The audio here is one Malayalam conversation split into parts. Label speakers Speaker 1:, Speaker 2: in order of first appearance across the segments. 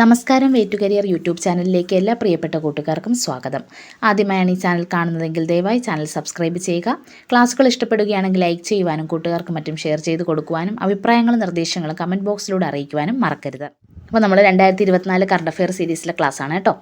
Speaker 1: നമസ്കാരം വേ കരിയർ യൂട്യൂബ് ചാനലിലേക്ക് എല്ലാ പ്രിയപ്പെട്ട കൂട്ടുകാർക്കും സ്വാഗതം. ആദ്യമായാണ് ഈ ചാനൽ കാണുന്നതെങ്കിൽ ദയവായി ചാനൽ സബ്സ്ക്രൈബ് ചെയ്യുക. ക്ലാസ്സുകൾ ഇഷ്ടപ്പെടുകയാണെങ്കിൽ ലൈക്ക് ചെയ്യുവാനും കൂട്ടുകാർക്ക് മറ്റും ഷെയർ ചെയ്ത് കൊടുക്കുവാനും അഭിപ്രായങ്ങളും നിർദ്ദേശങ്ങളും കമന്റ് ബോക്സിലൂടെ അറിയിക്കുവാനും മറക്കരുത്. അപ്പോൾ നമ്മൾ രണ്ടായിരത്തി ഇരുപത്തിനാല് കറണ്ട് അഫെയർ സീരീസിലെ ക്ലാസ്സാണ് കേട്ടോ.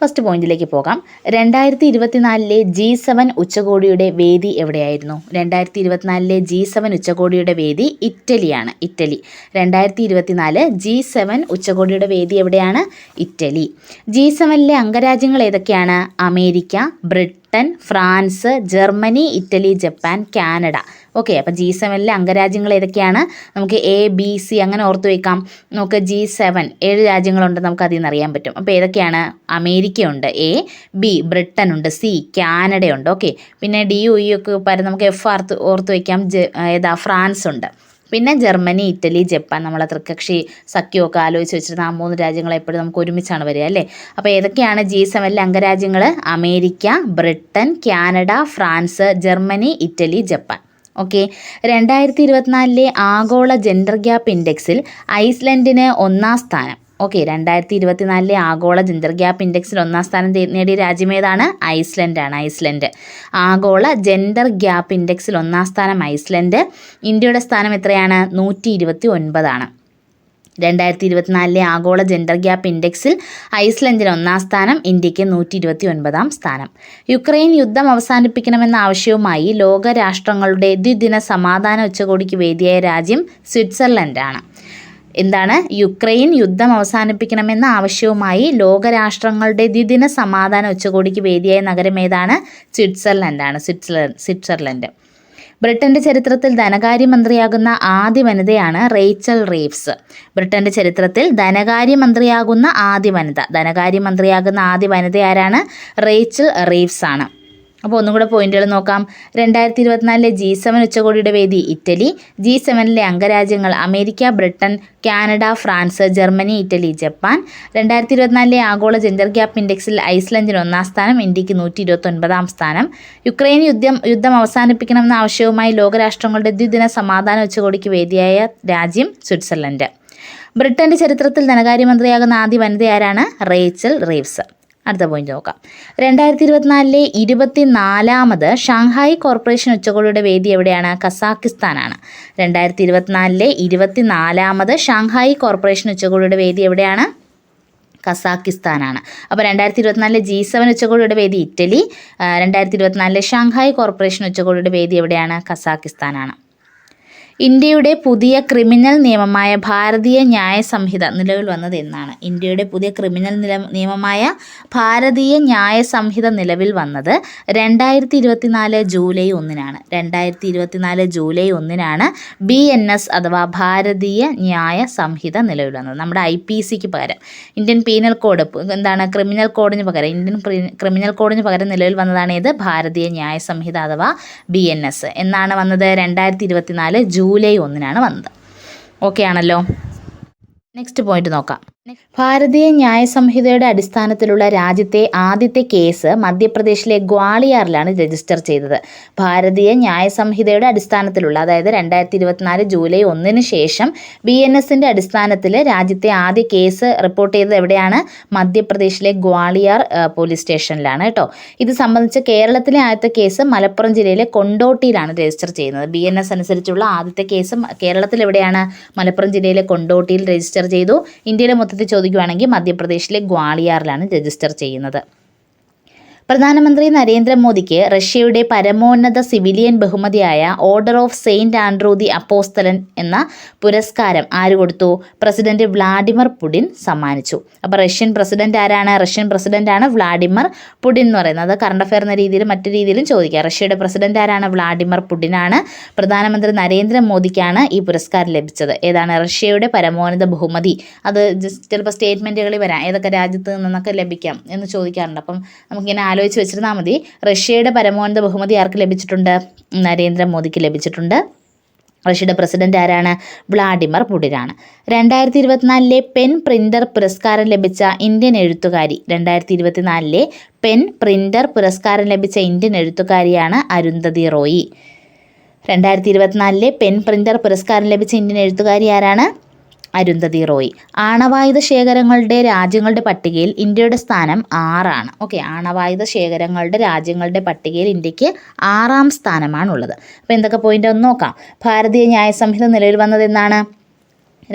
Speaker 1: ഫസ്റ്റ് പോയിന്റിലേക്ക് പോകാം. രണ്ടായിരത്തി ഇരുപത്തിനാലിലെ ജി സെവൻ ഉച്ചകോടിയുടെ വേദി എവിടെയായിരുന്നു? രണ്ടായിരത്തി ഇരുപത്തിനാലിലെ ജി സെവൻ ഉച്ചകോടിയുടെ വേദി ഇറ്റലിയാണ് ഇറ്റലി. രണ്ടായിരത്തി ഇരുപത്തിനാല് ജി സെവൻ ഉച്ചകോടിയുടെ വേദി എവിടെയാണ്? ഇറ്റലി. ജി സെവനിലെ അംഗരാജ്യങ്ങൾ ഏതൊക്കെയാണ്? America Britain France Germany Italy Japan Canada. Okay അപ്പം ജി സെവനിലെ അംഗരാജ്യങ്ങൾ ഏതൊക്കെയാണ്? നമുക്ക് എ ബി സി അങ്ങനെ ഓർത്ത് വയ്ക്കാം നമുക്ക് ജി സെവൻ ഏഴ് രാജ്യങ്ങളുണ്ട് നമുക്ക് അതിൽ നിന്ന് അറിയാൻ പറ്റും. അപ്പോൾ ഏതൊക്കെയാണ്? അമേരിക്കയുണ്ട് എ ബി ബ്രിട്ടൻ ഉണ്ട് സി കാനഡയുണ്ട്. ഓക്കെ പിന്നെ ഡി യു ഇ ഒക്കെ പറയുന്നത് നമുക്ക് എഫ് ആർത്ത് ഓർത്ത് വയ്ക്കാം ഏതാ ഫ്രാൻസ് ഉണ്ട് പിന്നെ ജർമ്മനി ഇറ്റലി ജപ്പാൻ നമ്മളെ തൃക്കക്ഷി സഖ്യമൊക്കെ ആലോചിച്ച് വെച്ചിരുന്ന ആ മൂന്ന് രാജ്യങ്ങളെപ്പോഴും നമുക്ക് ഒരുമിച്ചാണ് വരിക അല്ലേ? അപ്പോൾ ഏതൊക്കെയാണ് ജി സെവനിലെ അംഗരാജ്യങ്ങൾ America Britain Canada France Germany Italy Japan. Okay. രണ്ടായിരത്തി ഇരുപത്തിനാലിലെ ആഗോള ജെൻഡർ ഗ്യാപ്പ് ഇൻഡെക്സിൽ ഐസ്ലൻഡിന് ഒന്നാം സ്ഥാനം. ഓക്കെ രണ്ടായിരത്തി ഇരുപത്തിനാലിലെ ആഗോള ജെൻഡർ ഗ്യാപ്പ് ഇൻഡെക്സിൽ ഒന്നാം സ്ഥാനം നേടിയ രാജ്യം ഏതാണ്? ഐസ്ലൻഡാണ് ഐസ്ലൻഡ്. ആഗോള ജെൻഡർ ഗ്യാപ്പ് ഇൻഡെക്സിൽ ഒന്നാം സ്ഥാനം ഐസ്ലൻഡ്. ഇന്ത്യയുടെ സ്ഥാനം എത്രയാണ്? നൂറ്റി ഇരുപത്തി ഒൻപതാണ് രണ്ടായിരത്തി ഇരുപത്തിനാലിലെ ആഗോള ജെൻഡർ ഗ്യാപ്പ് ഇൻഡെക്സിൽ ഐസ്ലൻഡിന് ഒന്നാം സ്ഥാനം ഇന്ത്യയ്ക്ക് നൂറ്റി ഇരുപത്തി ഒൻപതാം സ്ഥാനം. യുക്രൈൻ യുദ്ധം അവസാനിപ്പിക്കണമെന്ന ആവശ്യവുമായി ലോകരാഷ്ട്രങ്ങളുടെ ദ്വിദിന സമാധാന ഉച്ചകോടിക്ക് വേദിയായ രാജ്യം സ്വിറ്റ്സർലൻഡാണ്. എന്താണ്? യുക്രൈൻ യുദ്ധം അവസാനിപ്പിക്കണമെന്ന ആവശ്യവുമായി ലോകരാഷ്ട്രങ്ങളുടെ ദ്വിദിന സമാധാന ഉച്ചകോടിക്ക് വേദിയായ നഗരം ഏതാണ്? സ്വിറ്റ്സർലൻഡാണ്. Switzerland Switzerland. ബ്രിട്ടന്റെ ചരിത്രത്തിൽ ധനകാര്യമന്ത്രിയാകുന്ന ആദ്യ വനിതയാണ് റേച്ചൽ റീവ്സ്. ബ്രിട്ടന്റെ ചരിത്രത്തിൽ ധനകാര്യമന്ത്രിയാകുന്ന ആദ്യ വനിത. ധനകാര്യമന്ത്രിയാകുന്ന ആദ്യ വനിത ആരാണ് റേച്ചൽ റീവ്സ് ആണ് അപ്പോൾ ഒന്നും കൂടെ പോയിന്റുകൾ നോക്കാം. രണ്ടായിരത്തി ഇരുപത്തിനാലിലെ ജി സെവൻ ഉച്ചകോടിയുടെ വേദി ഇറ്റലി. ജി സെവനിലെ അംഗരാജ്യങ്ങൾ America Britain Canada France Germany Italy Japan. രണ്ടായിരത്തി ഇരുപത്തിനാലിലെ ആഗോള ജെൻഡർ ഗ്യാപ്പ് ഇൻഡെക്സിൽ ഐസ്ലൻഡിന് ഒന്നാം സ്ഥാനം ഇന്ത്യയ്ക്ക് നൂറ്റി ഇരുപത്തൊൻപതാം സ്ഥാനം. യുക്രൈൻ യുദ്ധം യുദ്ധം അവസാനിപ്പിക്കണമെന്ന ആവശ്യവുമായി ലോകരാഷ്ട്രങ്ങളുടെ ദ്വിദിന സമാധാന ഉച്ചകോടിക്ക് വേദിയായ രാജ്യം സ്വിറ്റ്സർലൻഡ്. ബ്രിട്ടന്റെ ചരിത്രത്തിൽ ധനകാര്യമന്ത്രിയാകുന്ന ആദ്യ വനിതയാരാണ് റേച്ചൽ റീവ്സ്. അടുത്ത പോയിന്റ് നോക്കാം. രണ്ടായിരത്തി ഇരുപത്തിനാലിലെ ഇരുപത്തിനാലാമത് ഷാങ്ഹായ് കോർപ്പറേഷൻ ഉച്ചകോടിയുടെ വേദി എവിടെയാണ്? കസാക്കിസ്ഥാനാണ്. രണ്ടായിരത്തി ഇരുപത്തിനാലിലെ ഇരുപത്തിനാലാമത് ഷാങ്ഹായ് കോർപ്പറേഷൻ ഉച്ചകോടിയുടെ വേദി എവിടെയാണ്? കസാക്കിസ്ഥാനാണ്. അപ്പോൾ രണ്ടായിരത്തി ഇരുപത്തിനാലിലെ ജി സെവൻ ഉച്ചകോടിയുടെ വേദി ഇറ്റലി രണ്ടായിരത്തി ഇരുപത്തിനാലിലെ ഷാങ്ഹായ് കോർപ്പറേഷൻ ഉച്ചകോടിയുടെ വേദി എവിടെയാണ്? കസാക്കിസ്ഥാനാണ്. ഇന്ത്യയുടെ പുതിയ ക്രിമിനൽ നിയമമായ ഭാരതീയ ന്യായ സംഹിത നിലവിൽ വന്നത് എന്നാണ്. ഇന്ത്യയുടെ പുതിയ ക്രിമിനൽ നില നിയമമായ ഭാരതീയ ന്യായ സംഹിത നിലവിൽ വന്നത് രണ്ടായിരത്തി ഇരുപത്തിനാല് ജൂലൈ ഒന്നിനാണ്. രണ്ടായിരത്തി ഇരുപത്തിനാല് ജൂലൈ ഒന്നിനാണ് ബി എൻ എസ് അഥവാ ഭാരതീയ ന്യായ സംഹിത നിലവിൽ വന്നത്. നമ്മുടെ ഐ പി സിക്ക് പകരം ഇന്ത്യൻ പീനൽ കോഡ് എന്താണ് ക്രിമിനൽ കോഡിന് പകരം ഇന്ത്യൻ ക്രിമിനൽ കോഡിന് പകരം നിലവിൽ വന്നതാണ് ഇത് ഭാരതീയ ന്യായ സംഹിത അഥവാ ബി എൻ എസ്. എന്നാണ് വന്നത് രണ്ടായിരത്തി ഇരുപത്തിനാല് ജൂലൈ ഒന്നിനാണ് വന്നത്. ഓക്കെ ആണല്ലോ. നെക്സ്റ്റ് പോയിന്റ് നോക്കാം. ഭാരതീയ ന്യായ സംഹിതയുടെ അടിസ്ഥാനത്തിലുള്ള രാജ്യത്തെ ആദ്യത്തെ കേസ് മധ്യപ്രദേശിലെ ഗ്വാളിയാറിലാണ് രജിസ്റ്റർ ചെയ്തത്. ഭാരതീയ ന്യായ സംഹിതയുടെ അടിസ്ഥാനത്തിലുള്ള അതായത് രണ്ടായിരത്തി ഇരുപത്തിനാല് ജൂലൈ ഒന്നിന് ശേഷം ബി എൻ എസിന്റെ അടിസ്ഥാനത്തിൽ രാജ്യത്തെ ആദ്യ കേസ് റിപ്പോർട്ട് ചെയ്തത് എവിടെയാണ്? മധ്യപ്രദേശിലെ ഗ്വാളിയാർ പോലീസ് സ്റ്റേഷനിലാണ് കേട്ടോ ഇത് സംബന്ധിച്ച് കേരളത്തിലെ ആദ്യത്തെ കേസ് മലപ്പുറം ജില്ലയിലെ കൊണ്ടോട്ടിയിലാണ് രജിസ്റ്റർ ചെയ്യുന്നത്. ബി എൻ എസ് അനുസരിച്ചുള്ള ആദ്യത്തെ കേസ് കേരളത്തിൽ എവിടെയാണ്? മലപ്പുറം ജില്ലയിലെ കൊണ്ടോട്ടിയിൽ രജിസ്റ്റർ ചെയ്തു. ഇന്ത്യയിലെ മൊത്തത്തിൽ ചോദിക്കുകയാണെങ്കിൽ മധ്യപ്രദേശിലെ ഗ്വാളിയാറിലാണ് രജിസ്റ്റർ ചെയ്യുന്നത്. പ്രധാനമന്ത്രി നരേന്ദ്രമോദിക്ക് റഷ്യയുടെ പരമോന്നത സിവിലിയൻ ബഹുമതിയായ order of Saint Andrew the അപ്പോസ്തലൻ എന്ന പുരസ്കാരം ആര് കൊടുത്തു? പ്രസിഡന്റ് വ്ളാഡിമിർ പുടിൻ സമ്മാനിച്ചു. അപ്പോൾ റഷ്യൻ പ്രസിഡന്റ് ആരാണ്? റഷ്യൻ പ്രസിഡന്റാണ് വ്ളാഡിമിർ പുടിൻ എന്ന് പറയുന്നത്. കറണ്ട് അഫയർ എന്ന രീതിയിൽ മറ്റു രീതിയിലും ചോദിക്കാം. റഷ്യയുടെ പ്രസിഡന്റ് ആരാണ്? വ്ളാഡിമിർ പുടിനാണ് പ്രധാനമന്ത്രി നരേന്ദ്രമോദിക്കാണ് ഈ പുരസ്കാരം ലഭിച്ചത്. ഏതാണ്? റഷ്യയുടെ പരമോന്നത ബഹുമതി. അത് ജസ്റ്റ് ചിലപ്പോൾ സ്റ്റേറ്റ്മെന്റുകളിൽ വരാം. ഏതൊക്കെ രാജ്യത്ത് നിന്നൊക്കെ ലഭിക്കാം എന്ന് ചോദിക്കാറുണ്ട്. അപ്പം നമുക്കിങ്ങനെ ആലോചിച്ച് വെച്ചിരുന്നാൽ മതി. റഷ്യയുടെ പരമോന്നത ബഹുമതി ആർക്ക് ലഭിച്ചിട്ടുണ്ട്? നരേന്ദ്രമോദിക്ക് ലഭിച്ചിട്ടുണ്ട്. റഷ്യയുടെ പ്രസിഡന്റ് ആരാണ്? വ്ളാഡിമർ പുടിനാണ്. രണ്ടായിരത്തി ഇരുപത്തിനാലിലെ പെൻ പ്രിന്റർ പുരസ്കാരം ലഭിച്ച ഇന്ത്യൻ എഴുത്തുകാരി രണ്ടായിരത്തി ഇരുപത്തിനാലിലെ പെൻ പ്രിന്റർ പുരസ്കാരം ലഭിച്ച ഇന്ത്യൻ എഴുത്തുകാരിയാണ് അരുന്ധതി റോയി. രണ്ടായിരത്തി ഇരുപത്തിനാലിലെ പെൻ പ്രിന്റർ പുരസ്കാരം ലഭിച്ച ഇന്ത്യൻ എഴുത്തുകാരി ആരാണ്? അരുന്ധതി റോയ്. ആണവായുധ ശേഖരങ്ങളുടെ രാജ്യങ്ങളുടെ പട്ടികയിൽ ഇന്ത്യയുടെ സ്ഥാനം ആറാണ്. ഓക്കെ ആണവായുധ ശേഖരങ്ങളുടെ രാജ്യങ്ങളുടെ പട്ടികയിൽ ഇന്ത്യയ്ക്ക് ആറാം സ്ഥാനമാണുള്ളത്. അപ്പോൾ എന്തൊക്കെ പോയിന്റ് ഒന്ന് നോക്കാം. ഭാരതീയ ന്യായ സംഹിത നിലവിൽ വന്നത് എന്നാണ്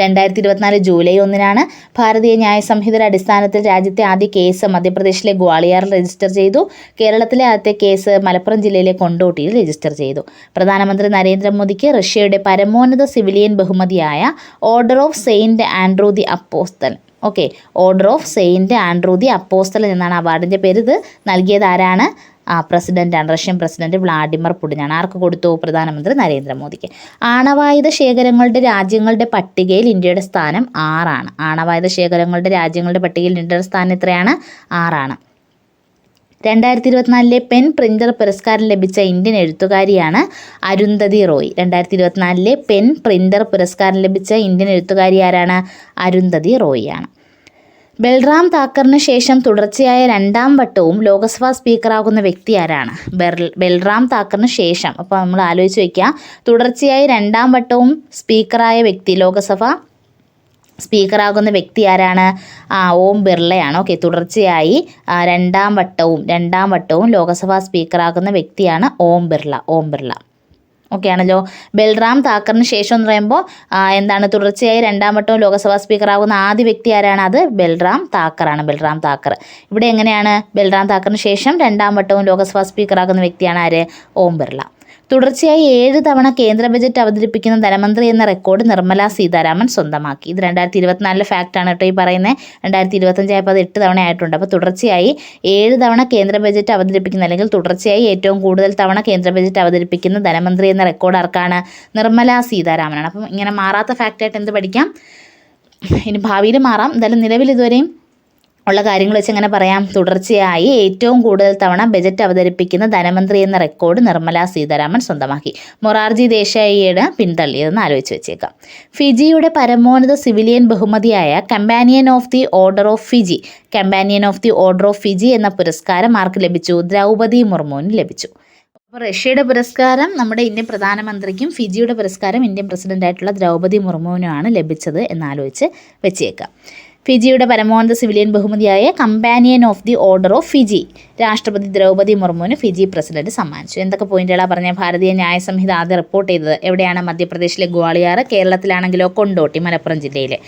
Speaker 1: രണ്ടായിരത്തി ഇരുപത്തിനാല് ജൂലൈ ഒന്നിനാണ് ഭാരതീയ ന്യായ സംഹിതയുടെ അടിസ്ഥാനത്തിൽ രാജ്യത്തെ ആദ്യ കേസ് മധ്യപ്രദേശിലെ ഗ്വാളിയാറിൽ രജിസ്റ്റർ ചെയ്തു. കേരളത്തിലെ ആദ്യത്തെ കേസ് മലപ്പുറം ജില്ലയിലെ കൊണ്ടോട്ടിയിൽ രജിസ്റ്റർ ചെയ്തു. പ്രധാനമന്ത്രി നരേന്ദ്രമോദിക്ക് റഷ്യയുടെ പരമോന്നത സിവിലിയൻ ബഹുമതിയായ order of Saint Andrew the apostle. Okay order of Saint Andrew the apostle എന്നാണ് അവാർഡിന്റെ പേര് ഇത് നൽകിയത് ആരാണ്? ആ പ്രസിഡന്റാണ് റഷ്യൻ പ്രസിഡന്റ് വ്ളാഡിമിർ പുടിനാണ് ആർക്ക് കൊടുത്തു? പ്രധാനമന്ത്രി നരേന്ദ്രമോദിക്ക്. ആണവായുധ ശേഖരങ്ങളുടെ രാജ്യങ്ങളുടെ പട്ടികയിൽ ഇന്ത്യയുടെ സ്ഥാനം ആറാണ്. ആണവായുധ ശേഖരങ്ങളുടെ രാജ്യങ്ങളുടെ പട്ടികയിൽ ഇന്ത്യയുടെ സ്ഥാനം എത്രയാണ്? ആറാണ്. രണ്ടായിരത്തി ഇരുപത്തിനാലിലെ പെൻ പ്രിന്റർ പുരസ്കാരം ലഭിച്ച ഇന്ത്യൻ എഴുത്തുകാരിയാണ് അരുന്ധതി റോയ്. രണ്ടായിരത്തി ഇരുപത്തിനാലിലെ പെൻ പ്രിന്റർ പുരസ്കാരം ലഭിച്ച ഇന്ത്യൻ എഴുത്തുകാരി ആരാണ്? അരുന്ധതി റോയിയാണ് ബൽറാം താക്കറിന് ശേഷം തുടർച്ചയായ രണ്ടാം വട്ടവും ലോക്സഭാ സ്പീക്കറാകുന്ന വ്യക്തി ആരാണ്? ബൽറാം താക്കറിന് ശേഷം. അപ്പോൾ നമ്മൾ ആലോചിച്ച് വയ്ക്കുക തുടർച്ചയായി രണ്ടാം വട്ടവും സ്പീക്കറായ വ്യക്തി ലോക്സഭ സ്പീക്കറാകുന്ന വ്യക്തി ആരാണ്? ആ ഓം ബിർളയാണ്. ഓക്കെ തുടർച്ചയായി രണ്ടാം വട്ടവും രണ്ടാം വട്ടവും ലോക്സഭാ സ്പീക്കറാകുന്ന വ്യക്തിയാണ് ഓം ബിർള ഓം ബിർള. ഓക്കെ ആണല്ലോ ബൽറാം താക്കറിന് ശേഷം എന്ന് പറയുമ്പോൾ എന്താണ് തുടർച്ചയായി രണ്ടാം വട്ടവും ലോക്സഭാ സ്പീക്കറാകുന്ന ആദ്യ വ്യക്തി ആരാണ്? അത് ബൽറാം താക്കറാണ് ബൽറാം താക്കർ. ഇവിടെ എങ്ങനെയാണ് ബൽറാം താക്കറിന് ശേഷം രണ്ടാം വട്ടവും ലോക്സഭാ സ്പീക്കറാകുന്ന വ്യക്തിയാണ് ആര്? ഓം ബിർള. തുടർച്ചയായി ഏഴ് തവണ കേന്ദ്ര ബജറ്റ് അവതരിപ്പിക്കുന്ന ധനമന്ത്രി എന്ന റെക്കോർഡ് നിർമ്മല സീതാരാമൻ സ്വന്തമാക്കി. ഇത് രണ്ടായിരത്തി ഇരുപത്തിനാലിലെ ഫാക്റ്റാണ് കേട്ടോ ഈ പറയുന്നത് രണ്ടായിരത്തി ഇരുപത്തഞ്ചായപ്പോൾ അത് എട്ട് തവണ ആയിട്ടുണ്ട് അപ്പോൾ തുടർച്ചയായി ഏഴ് തവണ കേന്ദ്ര ബജറ്റ് അവതരിപ്പിക്കുന്ന അല്ലെങ്കിൽ തുടർച്ചയായി ഏറ്റവും കൂടുതൽ തവണ കേന്ദ്ര ബജറ്റ് അവതരിപ്പിക്കുന്ന ധനമന്ത്രി എന്ന റെക്കോർഡ് ആർക്കാണ്? നിർമ്മല സീതാരാമനാണ്. അപ്പം ഇങ്ങനെ മാറാത്ത ഫാക്റ്റായിട്ട് എന്ത് പഠിക്കാം? ഇനി ഭാവിയിൽ മാറാം. എന്തായാലും നിലവിൽ ഇതുവരെയും ഉള്ള കാര്യങ്ങൾ വെച്ച് ഇങ്ങനെ പറയാം. തുടർച്ചയായി ഏറ്റവും കൂടുതൽ തവണ ബജറ്റ് അവതരിപ്പിക്കുന്ന ധനമന്ത്രി എന്ന റെക്കോർഡ് നിർമ്മല സീതാരാമൻ സ്വന്തമാക്കി. മൊറാർജി ദേശായിയുടെ പിന്തള്ളിയതെന്ന് ആലോചിച്ച് വെച്ചേക്കാം. ഫിജിയുടെ പരമോന്നത സിവിലിയൻ ബഹുമതിയായ companion of the order of Fiji companion of the order of Fiji എന്ന പുരസ്കാരം ആർക്ക് ലഭിച്ചു? ദ്രൗപദി മുർമുവിന് ലഭിച്ചു. അപ്പോൾ റഷ്യയുടെ പുരസ്കാരം നമ്മുടെ ഇന്ത്യൻ പ്രധാനമന്ത്രിക്കും ഫിജിയുടെ പുരസ്കാരം ഇന്ത്യൻ പ്രസിഡന്റായിട്ടുള്ള ദ്രൗപദി മുർമുവിനുമാണ് ലഭിച്ചത് എന്നാലോചിച്ച് വെച്ചേക്കാം. ഫിജിയുടെ പരമോന്നത സിവിലിയൻ ബഹുമതിയായ companion of the order of Fiji. രാഷ്ട്രപതി ദ്രൗപദി മുർമുവിന് ഫിജി പ്രസിഡന്റ് സമ്മാനിച്ചു. എന്തൊക്കെ പോയിന്റുകളാണ് പറഞ്ഞ? ഭാരതീയ ന്യായ സംഹിത ആദ്യം റിപ്പോർട്ട് ചെയ്തത് എവിടെയാണ്? മധ്യപ്രദേശിലെ ഗ്വാളിയാർ കേരളത്തിലാണെങ്കിലോ കൊണ്ടോട്ടി മലപ്പുറം ജില്ലയിലെ.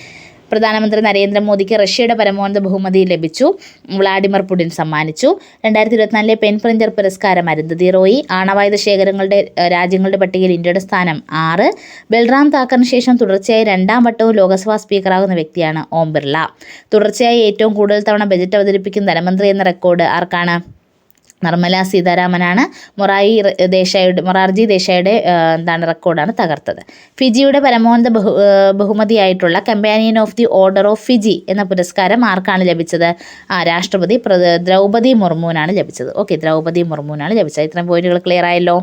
Speaker 1: പ്രധാനമന്ത്രി നരേന്ദ്രമോദിക്ക് റഷ്യയുടെ പരമോന്നത ബഹുമതി ലഭിച്ചു. വ്ളാഡിമിർ പുടിൻ സമ്മാനിച്ചു. രണ്ടായിരത്തി ഇരുപത്തിനാലിലെ പെൻ പ്രിഞ്ചർ പുരസ്കാരം അരുന്ധതി റോയി. ആണവായുധ ശേഖരങ്ങളുടെ രാജ്യങ്ങളുടെ പട്ടികയിൽ ഇന്ത്യയുടെ സ്ഥാനം ആറ്. ബൽറാം താക്കറിന് ശേഷം തുടർച്ചയായി രണ്ടാം വട്ടവും ലോക്സഭാ സ്പീക്കറാകുന്ന വ്യക്തിയാണ് ഓം ബിർള. തുടർച്ചയായി ഏറ്റവും കൂടുതൽ തവണ ബജറ്റ് അവതരിപ്പിക്കുന്ന ധനമന്ത്രി എന്ന റെക്കോർഡ് ആർക്കാണ്? നിർമ്മല സീതാരാമനാണ് മൊറായി ദേശായിയുടെ മൊറാർജി ദേശായിയുടെ എന്താണ് റെക്കോർഡാണ് തകർത്തത്. ഫിജിയുടെ പരമോന്നത ബഹു ബഹുമതിയായിട്ടുള്ള companion of the order of Fiji എന്ന പുരസ്കാരം ആർക്കാണ് ലഭിച്ചത്? ആ രാഷ്ട്രപതി ദ്രൗപദി മുർമുവിനാണ് ലഭിച്ചത്. ഓക്കെ ദ്രൗപദി മുർമുവിനാണ് ലഭിച്ചത്. ഇത്രയും പോയിന്റുകൾ ക്ലിയർ ആയല്ലോ?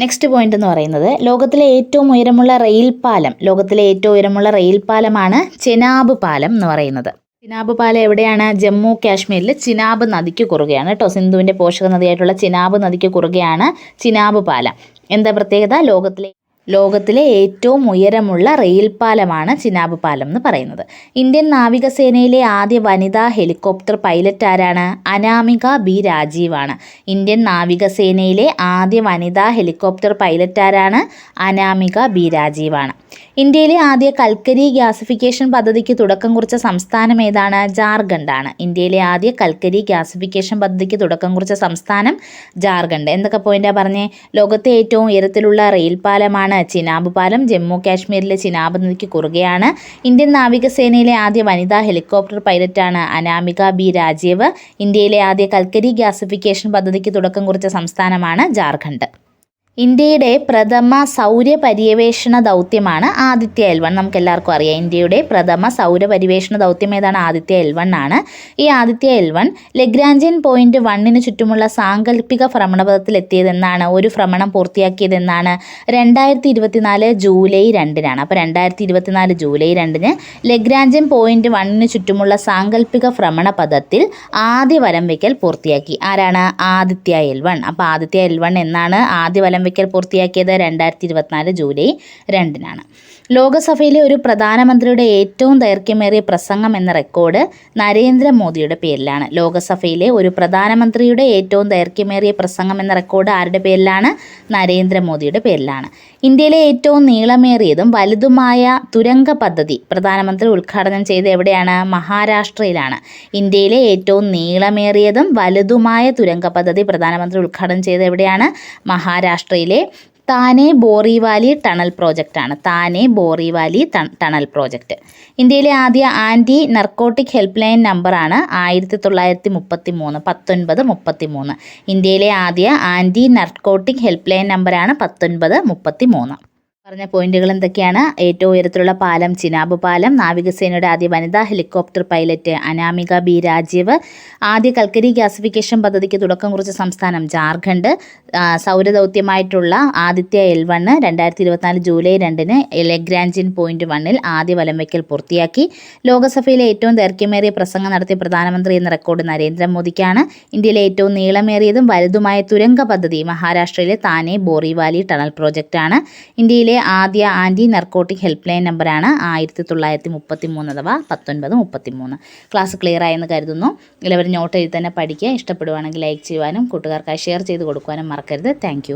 Speaker 1: നെക്സ്റ്റ് പോയിന്റ് എന്ന് പറയുന്നത് ലോകത്തിലെ ഏറ്റവും ഉയരമുള്ള റെയിൽ പാലം ലോകത്തിലെ ഏറ്റവും ഉയരമുള്ള റെയിൽ പാലമാണ് ചെനാബ് പാലം എന്ന് പറയുന്നത്. ചിനാബ് പാല എവിടെയാണ്? ജമ്മു കാശ്മീരിൽ ചിനാബ് നദിക്ക് കുറുകയാണ് കേട്ടോ. സിന്ധുവിന്റെ പോഷക നദിയായിട്ടുള്ള ചിനാബ് നദിക്ക് കുറുകയാണ് ചിനാബ് പാല. എന്താ പ്രത്യേകത? ലോകത്തിലെ ലോകത്തിലെ ഏറ്റവും ഉയരമുള്ള റെയിൽ പാലമാണ് ചിനാബ് പാലം എന്ന് പറയുന്നത്. ഇന്ത്യൻ നാവികസേനയിലെ ആദ്യ വനിതാ ഹെലികോപ്റ്റർ പൈലറ്റ് ആരാണ്? അനാമിക ബി രാജീവാണ്. ഇന്ത്യൻ നാവികസേനയിലെ ആദ്യ വനിതാ ഹെലികോപ്റ്റർ പൈലറ്റ് ആരാണ്? അനാമിക ബി രാജീവാണ്. ഇന്ത്യയിലെ ആദ്യ കൽക്കരി ഗ്യാസിഫിക്കേഷൻ പദ്ധതിക്ക് തുടക്കം കുറിച്ച സംസ്ഥാനം ഏതാണ്? ജാർഖണ്ഡാണ്. ഇന്ത്യയിലെ ആദ്യ കൽക്കരി ഗ്യാസിഫിക്കേഷൻ പദ്ധതിക്ക് തുടക്കം കുറിച്ച സംസ്ഥാനം ജാർഖണ്ഡ്. എന്തൊക്കെ പോയിന്റാണ് പറഞ്ഞേ? ലോകത്തെ ഏറ്റവും ഉയരത്തിലുള്ള റെയിൽ പാലമാണ് ചിനാബ് പാലം. ജമ്മു കാശ്മീരിലെ ചിനാബ് നദിക്ക് കുറുകെയാണ്. ഇന്ത്യൻ നാവികസേനയിലെ ആദ്യ വനിതാ ഹെലികോപ്റ്റർ പൈലറ്റാണ് അനാമിക ബി രാജീവ്. ഇന്ത്യയിലെ ആദ്യ കൽക്കരി ഗ്യാസിഫിക്കേഷൻ പദ്ധതിക്ക് തുടക്കം കുറിച്ച സംസ്ഥാനമാണ് ജാർഖണ്ഡ്. ഇന്ത്യയുടെ പ്രഥമ സൗര പര്യവേഷണ ദൗത്യമാണ് ആദിത്യ എൽ വൺ. നമുക്ക് എല്ലാവർക്കും അറിയാം ഇന്ത്യയുടെ പ്രഥമ സൗര പര്യവേഷണ ദൗത്യം ഏതാണ്? ആദിത്യ എൽ വൺ ആണ്. ഈ Aditya L one Lagrangian point വണ്ണിന് ചുറ്റുമുള്ള സാങ്കല്പിക ഭ്രമണപഥത്തിൽ എത്തിയതെന്നാണ് ഒരു ഭ്രമണം പൂർത്തിയാക്കിയതെന്നാണ് രണ്ടായിരത്തി ഇരുപത്തിനാല് ജൂലൈ രണ്ടിനാണ്. അപ്പോൾ രണ്ടായിരത്തി ഇരുപത്തിനാല് ജൂലൈ രണ്ടിന് ലഗ്രാഞ്ചിയൻ പോയിന്റ് വണ്ണിന് ചുറ്റുമുള്ള സാങ്കല്പിക ഭ്രമണപഥത്തിൽ ആദ്യ വലം വയ്ക്കൽ പൂർത്തിയാക്കി. ആരാണ്? Aditya L one. അപ്പോൾ ആദിത്യ എൽ വൺ എന്നാണ് ആദ്യ വലം വയ്ക്കൽ പൂർത്തിയാക്കിയത് രണ്ടായിരത്തി ഇരുപത്തിനാല് ജൂലൈ രണ്ടിനാണ്. ലോകസഭയിലെ ഒരു പ്രധാനമന്ത്രിയുടെ ഏറ്റവും ദൈർഘ്യമേറിയ പ്രസംഗം എന്ന റെക്കോർഡ് നരേന്ദ്രമോദിയുടെ പേരിലാണ്. ലോകസഭയിലെ ഒരു പ്രധാനമന്ത്രിയുടെ ഏറ്റവും ദൈർഘ്യമേറിയ പ്രസംഗം എന്ന റെക്കോർഡ് ആരുടെ പേരിലാണ്? നരേന്ദ്രമോദിയുടെ പേരിലാണ്. ഇന്ത്യയിലെ ഏറ്റവും നീളമേറിയതും വലുതുമായ തുരങ്ക പദ്ധതി പ്രധാനമന്ത്രി ഉദ്ഘാടനം ചെയ്ത് എവിടെയാണ്? മഹാരാഷ്ട്രയിലാണ്. ഇന്ത്യയിലെ ഏറ്റവും നീളമേറിയതും വലുതുമായ തുരങ്ക പദ്ധതി പ്രധാനമന്ത്രി ഉദ്ഘാടനം ചെയ്ത് എവിടെയാണ്? മഹാരാഷ്ട്രയിലെ Thane Borivali tunnel പ്രോജക്റ്റാണ്. Thane Borivali tunnel project. ഇന്ത്യയിലെ ആദ്യ ആന്റി നർക്കോട്ടിക് ഹെൽപ്പ് ലൈൻ നമ്പറാണ് ആയിരത്തി തൊള്ളായിരത്തി മുപ്പത്തി മൂന്ന് പത്തൊൻപത് മുപ്പത്തി മൂന്ന് ഇന്ത്യയിലെ ആദ്യ ആന്റി നർക്കോട്ടിക് ഹെൽപ്പ് ലൈൻ നമ്പറാണ് പത്തൊൻപത് മുപ്പത്തി മൂന്ന് പറഞ്ഞ പോയിന്റുകൾ എന്തൊക്കെയാണ്? ഏറ്റവും ഉയരത്തിലുള്ള പാലം ചിനാബ് പാലം നാവികസേനയുടെ ആദ്യ വനിതാ helicopter pilot Anamika B Rajeev ആദ്യ കൽക്കരി ഗ്യാസിഫിക്കേഷൻ പദ്ധതിക്ക് തുടക്കം കുറിച്ച സംസ്ഥാനം ജാർഖണ്ഡ് സൗരദൗത്യമായിട്ടുള്ള ആദിത്യ എൽ വണ്ണ് രണ്ടായിരത്തി ഇരുപത്തിനാല് ജൂലൈ രണ്ടിന് എലഗ്രാൻജിൻ പോയിന്റ് വണ്ണിൽ ആദ്യ വലം വയ്ക്കൽ പൂർത്തിയാക്കി. ലോകസഭയിലെ ഏറ്റവും ദൈർഘ്യമേറിയ പ്രസംഗം നടത്തിയ പ്രധാനമന്ത്രി എന്ന റെക്കോർഡ് നരേന്ദ്രമോദിക്കാണ്. ഇന്ത്യയിലെ ഏറ്റവും നീളമേറിയതും വലുതുമായ തുരങ്ക പദ്ധതി മഹാരാഷ്ട്രയിലെ താനെ ബോറിവാലി ടണൽ പ്രോജക്റ്റാണ്. ഇന്ത്യയിലെ ആദ്യ ആന്റി നർക്കോട്ടിക് ഹെൽപ്പ് ലൈൻ നമ്പറാണ് ആയിരത്തി തൊള്ളായിരത്തി മുപ്പത്തി മൂന്ന് അഥവാ പത്തൊൻപത് മുപ്പത്തി മൂന്ന് ക്ലാസ് ക്ലിയർ ആയെന്ന് കരുതുന്നു. എല്ലാവരും നോട്ട് എഴുതി തന്നെ പഠിക്കുക. ഇഷ്ടപ്പെടുവാണെങ്കിൽ ലൈക്ക് ചെയ്യുവാനും കൂട്ടുകാർക്കായി ഷെയർ ചെയ്ത് കൊടുക്കുവാനും മറക്കരുത്. താങ്ക്